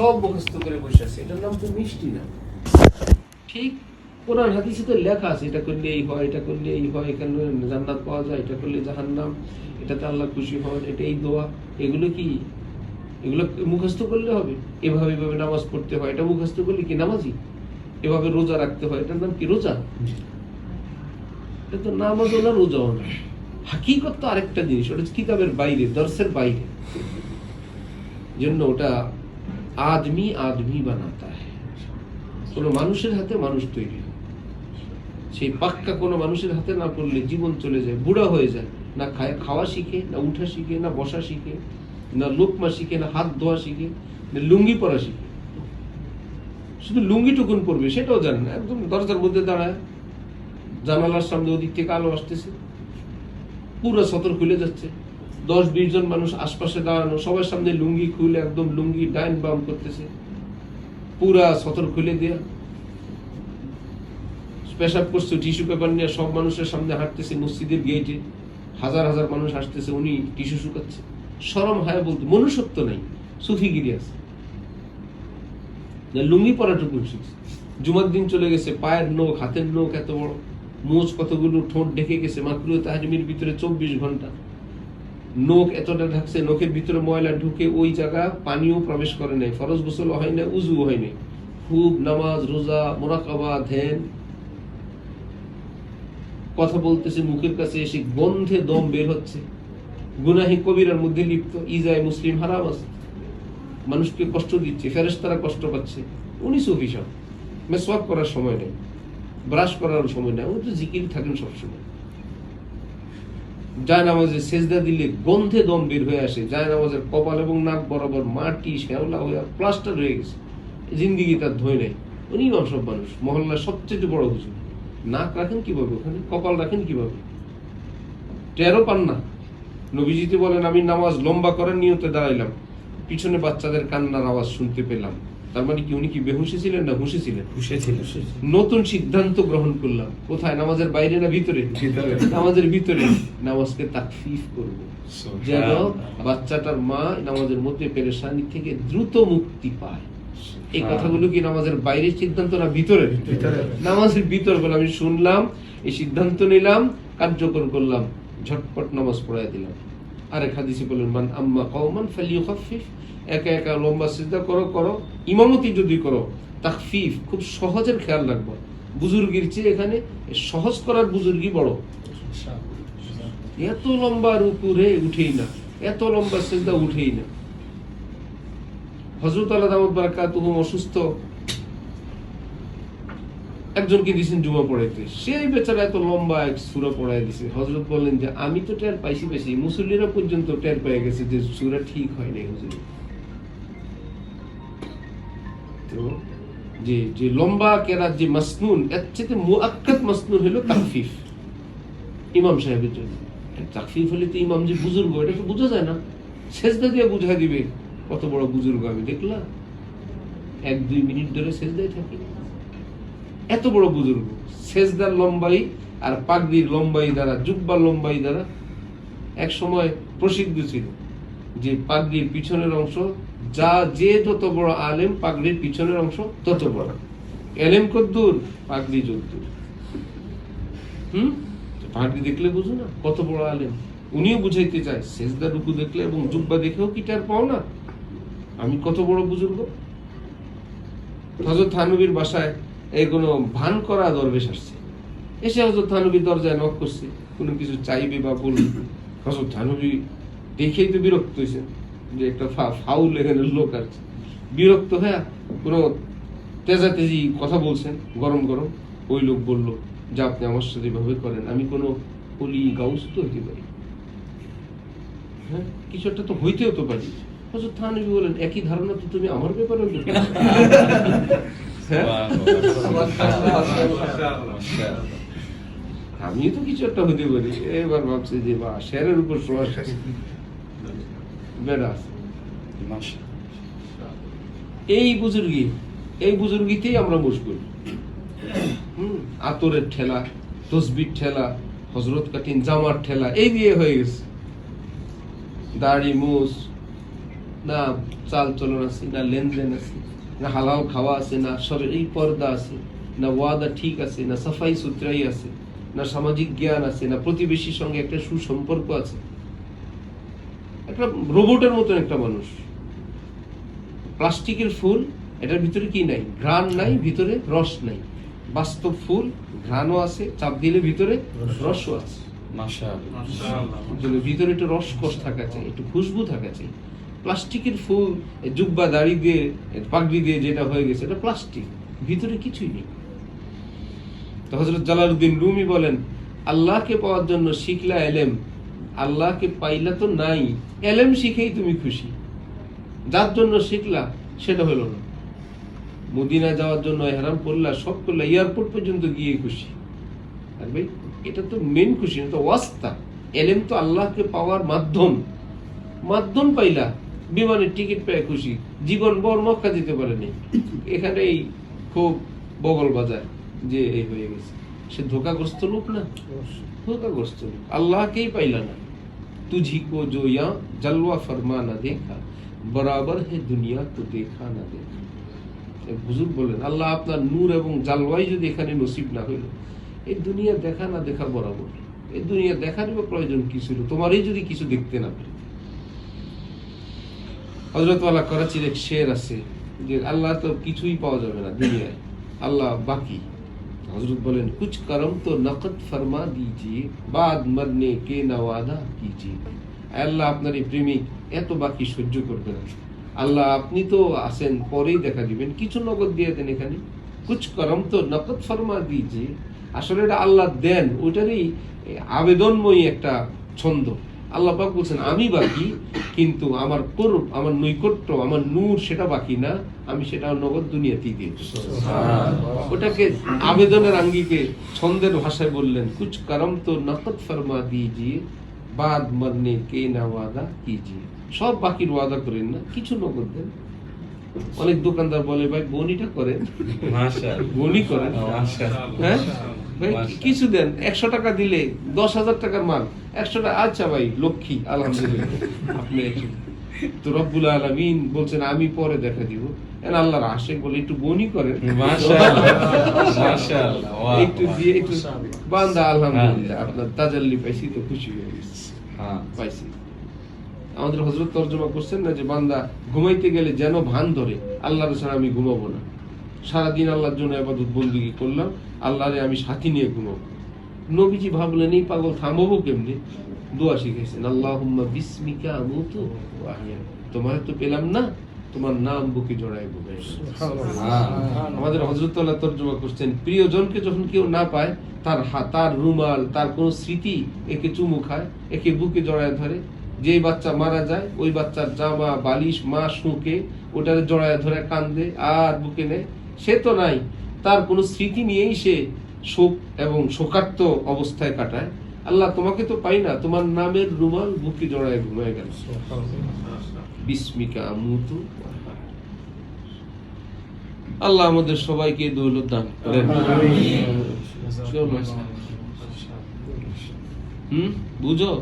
সব মুখস্থ করে বসে আছে। এটার নাম তো মিষ্টি না। ঠিক কোরআন হাদিসে তো লেখা আছে, এটা করলে এই হয়, এটা করলে এই হয়, এখানে জান্নাত পাওয়া যায়, এটা করলে জাহান্নাম, এটাতে আল্লাহ খুশি হন, এটা এই দোয়া, এগুলো কি? এগুলো মুখস্থ করলে হবে? এভাবে এভাবে নামাজ পড়তে হয়, এটা মুখস্থ করলে কি নামাজি? এভাবে রোজা রাখতে হয়, এটার নাম কি রোজা? এটা তো নামাজও না রোজাও না হাকিকত তো আরেকটা জিনিস, ওটা কিতাবের বাইরে, দর্শের বাইরে। জন্য ওটা আদমি আদমি বানাতা হ্যায় কোনো মানুষের হাতে মানুষ তৈরি হয়। সেই পাক্কা কোনো মানুষের হাতে না পড়লে জীবন চলে যায়, বুড়া হয়ে যায়। না খায়, খাওয়া শিখে, না উঠা শিখে, না বসা শিখে, না লোকমা শিখে, না হাত ধোয়া শিখে, না লুঙ্গি পরা শিখে। শুধু লুঙ্গি টুকুন পরবে, সেটাও জানে না। একদম দরজার মধ্যে দাঁড়ায়। জানালার সামনে ওদিক থেকে আলো আসতেছে। পুরো সতর খুলে যাচ্ছে। দশ বিশ জন মানুষ আশপাশে দাঁড়ানো, সবার সামনে লুঙ্গি খুলে একদম লুঙ্গি ডাইন বাম করতেছে। পুরা সতর খুলে দেয়া। পেশাব করছে, টিস্যু পেপার নিয়ে সব মানুষের সামনে হাঁটতেছে মসজিদের গেটে হাজার হাজার মানুষ আসতেছে উনি টিস্যু শুকাচ্ছে। সরম হায় বলতে, মনুষ্যত্ব নাই, সুফিগিরি আছে। লুঙ্গি পরাটুকু শিখছে জুমার দিন চলে গেছে, পায়ের নখ, হাতের নখ এত বড়। মোজ কতগুলো ঠোঁট ঢেকে গেছে, মাত্র তাহরিমির ভিতরে চব্বিশ ঘণ্টা। নখ এতটা ঢাকছে, নখের ভিতরে ময়লা ঢুকে ওই জায়গা পানিও প্রবেশ করে নাই, ফরজ গোসল হয় না উজু হয় নাই। খুব নামাজ, রোজা, মোরাকাবা, ধ্যান। কথা বলতেছে মুখের কাছে এসে গন্ধে দম বের হচ্ছে। গুনাহি কবিরার মধ্যে লিপ্ত, ইজায় মুসলিম হারাম আছে। মানুষকে কষ্ট দিচ্ছে ফেরেস তারা কষ্ট পাচ্ছে। উনি সুফি মেসওয়াক করার সময় নেই, ব্রাশ করার সময় নেই, উনি তো জিকির থাকেন সবসময়। যায় নামাজে সেজদা দিলে গন্ধে দম বের হয়ে আসে। যায় নামাজের কপাল এবং নাক বরাবর মাটি, শ্যাওলা হয়ে প্লাস্টার হয়ে গেছে। জিন্দিগি তার ধোয় নেই। উনি সব মানুষ। মহল্লার সবচেয়ে বড় হুজুর। নাক রাখেন কীভাবে ওখানে? কপাল রাখেন কীভাবে? টেরও পান না। নবীজিতে বলেন, আমি নামাজ লম্বা করার নিয়তে দাঁড়াইলাম। পিছনে বাচ্চাদের কান্নার আওয়াজ শুনতে পেলাম। তার মানে কি উনি কি বেহুশি ছিলেন না হুশে ছিলেন? খুশি ছিল নতুন সিদ্ধান্ত গ্রহণ করলাম। কোথায়? নামাজের বাইরে না ভিতরে। নামাজের ভিতরে। নামাজকে তাকফিফ করব। যেন বাচ্চাটার মা নামাজের মধ্যে পেরেশানি থেকে দ্রুত মুক্তি পায়। এই কথাগুলো কি নামাজের বাইরের সিদ্ধান্ত না ভিতরে? ভিতরে। নামাজের ভিতর বলে আমি শুনলাম এই সিদ্ধান্ত নিলাম কার্যকর করলাম ঝটপট নামাজ পড়াই দিলাম। আরেক হাদিসে বলেন মান আম্মা কওমান ফালিয়ুখাফফিফ একা একা লম্বা সিজদা করো করো। ইমামতি যদি করো তাকফিফ খুব সহজের খেয়াল রাখব। বুজুর্গির চেয়ে এখানে সহজ করার বুজুর্গি বড়। এত লম্বা রুকুরে উঠেই না। এত লম্বা সিজদা উঠেই না। হজরত আল্লাহ অসুস্থ। একজনকে দিয়েছেন জুমা পড়াইতে। সেই বেচারা এত লম্বা এক সুরা পড়াই দিছে। হজরত বললেন যে, আমি তো টের পাইছি পাইছি মুসল্লিরা পর্যন্ত টের পেয়ে গেছে যে সুরা ঠিক হয় নাই হুজুর। যে যে লম্বা যে মাসনুন এর চেয়ে মুআক্কাদ মাসনুন হলো তাকফিফ ইমাম সাহেবের জন্য তাকফিফ হলে তো ইমাম যে বুজুর্গ, এটা তো বোঝা যায় না। দিয়ে বুঝাই দিবে। কত বড় বুজুর্গ আমি দেখলাম। এক, দুই মিনিট ধরে সেজদায় থাকি। এত বড় বুজুর্গ। সেজদার লম্বাই আর পাগড়ির লম্বাই দ্বারা, জুব্বার লম্বাই দ্বারা এক সময় প্রসিদ্ধ ছিল যে পাগড়ির পিছনের অংশ যা যে যত বড় আলেম, পাগড়ির পিছনের অংশ তত বড়। এলেম কদ্দুর পাগড়ি যদ্দুর হুম? পাগড়ি দেখলে বুঝো না, কত বড় আলেম। উনিও বুঝাইতে চায়, সেজদা রুকু দেখলে এবং জুব্বা দেখেও কি টার পাও না? আমি কত বড় বুজুর্গ? হজরত থানবীর বাসায় এই কোনো ভান করা দরবেশ আসছে। এসে হজরত থানবীর দরজায় নক করছে, কোনো কিছু চাইবে বা বলবে হজরত থানবী দেখেই তো বিরক্ত হয়েছে যে একটা ফাউল এখানে লোক আসছে বিরক্ত হয়ে কোনো তেজাতেজি কথা বলছেন গরম গরম। ওই লোক বলল, যে আপনি আমার সাথে এভাবে করেন, আমি কোনো অলি গাউস তো হইতে পারি। হ্যাঁ কিছু একটা তো হইতেও তো পারি। হজরত থানবী বলেন, একই ধারণা তো তুমি আমার ব্যাপারে হ্যাঁ? আমি তো কিছু একটা হতে পারি। এবার ভাবছি যে বা শেরের উপর সোয়া এই বুজুর্গি, এই বুজুর্গিতেই আমরা মুশকুল আতরের ঠেলা, তসবির ঠেলা, হজরত কাটিন জামার ঠেলা, এই দিয়ে হয়ে গেছে। দাড়ি মুস না চাল চলন আছে, না লেনদেন আছে, না হালাল খাওয়া আছে, না সব এই পর্দা আছে, না ওয়াদা ঠিক আছে, না সাফাই সুতরাই আছে, না সামাজিক জ্ঞান আছে, না প্রতিবেশীর সঙ্গে একটা সুসম্পর্ক আছে একটা রোবটের মতন একটা মানুষ। প্লাস্টিকের ফুল এটার ভিতরে কি নাই? ঘ্রাণ নাই ভিতরে রস নাই। বাস্তব ফুল ঘ্রাণও আছে চাপ দিলে ভিতরে রসও আছে। ভিতরে একটু রসকস থাকা চাই একটু খুশবু থাকা চাই। প্লাস্টিকের ফুল জুব্বা দাড়ি দিয়ে পাগড়ি দিয়ে যেটা হয়ে গেছে এটা প্লাস্টিক ভিতরে কিছুই নেই। তো হজরত জালালউদ্দিন রুমি বলেন আল্লাহকে পাওয়ার জন্য শিখলা এলেম আল্লাহকে পাইলা তো নাই। এলেম শিখেই তুমি খুশি। যার জন্য শিখলা, সেটা হলো না। মদিনা যাওয়ার জন্য হেরাম করলা, সব করলা, এয়ারপোর্ট পর্যন্ত গিয়ে খুশি। আর ভাই, এটা তো মেন খুশি না তো ওয়াস্তা। এলেম তো আল্লাহকে পাওয়ার মাধ্যম। মাধ্যম পাইলা, বিমানের টিকিট পেয়ে খুশি। জীবন বর মক্কা যেতে পারেনি। এখানেই খুব বগল বাজার যে এই হয়ে গেছে। সে ধোকাগ্রস্ত লোক না। ধোকাগ্রস্ত লোক। আল্লাহকেই পাইল না। তুঝি কো জো ইয়া জলওয়া ফরমা না দেখা। বরাবর হে দুনিয়া তো দেখা না দেখা। হুজুর বলেন আল্লাহ আপনার নূর এবং জালওয়াই যদি এখানে নসিব না হইল এই দুনিয়া দেখা না দেখা বরাবর। এই দুনিয়া দেখার বা প্রয়োজন কি ছিল? তোমারই যদি কিছু দেখতে না পারি। হজরতওয়ালা করাচির এক শের আছে যে আল্লাহ তো কিছুই পাওয়া যাবে না দুনিয়ায়। আল্লাহ বাকি। হজরত বলেন কুছ করম তো নকদ ফরমা দিজিয়ে বাদ মরনে কে নওয়াদা কিজিয়ে আল্লাহ আপনার এই প্রেমিক এত বাকি সহ্য করবে না। আল্লাহ আপনি তো আসেন পরেই দেখা দিবেন। কিছু নগদ দিয়ে দেন এখানে। কুছ করম তো নকদ ফরমা দিজিয়ে আসলে এটা আল্লাহ দেন, ওইটারই আবেদনময়ী একটা ছন্দ। আল্লাহ পাক বলছেন আমি বাকি কিন্তু আমার করব আমার নৈকট্য আমার নূর সেটা বাকি না আমি সেটা নগদ দুনিয়াতেই দিয়ে। ওটাকে আবেদনের আঙ্গিকে ছন্দের ভাষায় বললেন কুছ করম তো নকদ ফরমা দিজিয়ে বাদ মরনে কে না ওয়াদা কিজিয়ে। সব বাকির ওয়াদা করেন না কিছু নগদ দেন। অনেক দোকানদার বলে ভাই বনিটা করেন। বনি করেন। হ্যাঁ? কিছু দেন। একশো টাকা দিলে দশ হাজার টাকার মাল। একশো টাকা আচ্ছা ভাই লক্ষ্মী আলহামদুলিল্লাহ। আপনি তো রব্বুল আলমিন বলছেন আমি পরে দেখা দিব। আল্লাহর আশেক বলে একটু বনি করেন। একটু দিয়ে একটু বান্দা আলহামদুলিল্লাহ আপনার তাজাল্লি পাইছি তো খুশি হয়ে গেছি। পাইছি। আমাদের হজরত তর্জমা করছেন না যে বান্দা ঘুমাইতে গেলে যেন ভান ধরে আল্লাহ ছাড়া আমি ঘুমাবো না। সারাদিন আল্লাহর জন্য আবাদত বন্দিগি করলাম আল্লাহরে আমি সাথী নিয়ে ঘুমাবো। নবীজি ভাবলেন এই পাগল থামাবো কেমনি? দোয়া শিখেছেন আল্লাহ বিস্মিকা আমুতু তোমার তো পেলাম না তোমার নাম বুকে জড়াই বুকে আমাদের তর্জমা করছেন প্রিয়জনকে যখন কেউ না পায় তার হাত তার রুমাল তার কোন স্মৃতি একে চুমু খায় একে বুকে জড়ায় ধরে। যে বাচ্চা মারা যায় ওই বাচ্চার জামা বালিশ মা শুকে ওটারে জড়ায় ধরে কান্দে আর বুকে নেয়। সে তো নাই। তার কোনো স্মৃতি নিয়েই সে শোক এবং শোকার্ত অবস্থায় কাটায়। আল্লাহ তোমাকে তো পাই না, তোমার নামের রুমাল বুকে জড়ায় ঘুমায় গেল। বিস্মিকা মুতু। আল্লাহ আমাদের সবাইকে দৌলত দান করেন। হুম, বুঝো?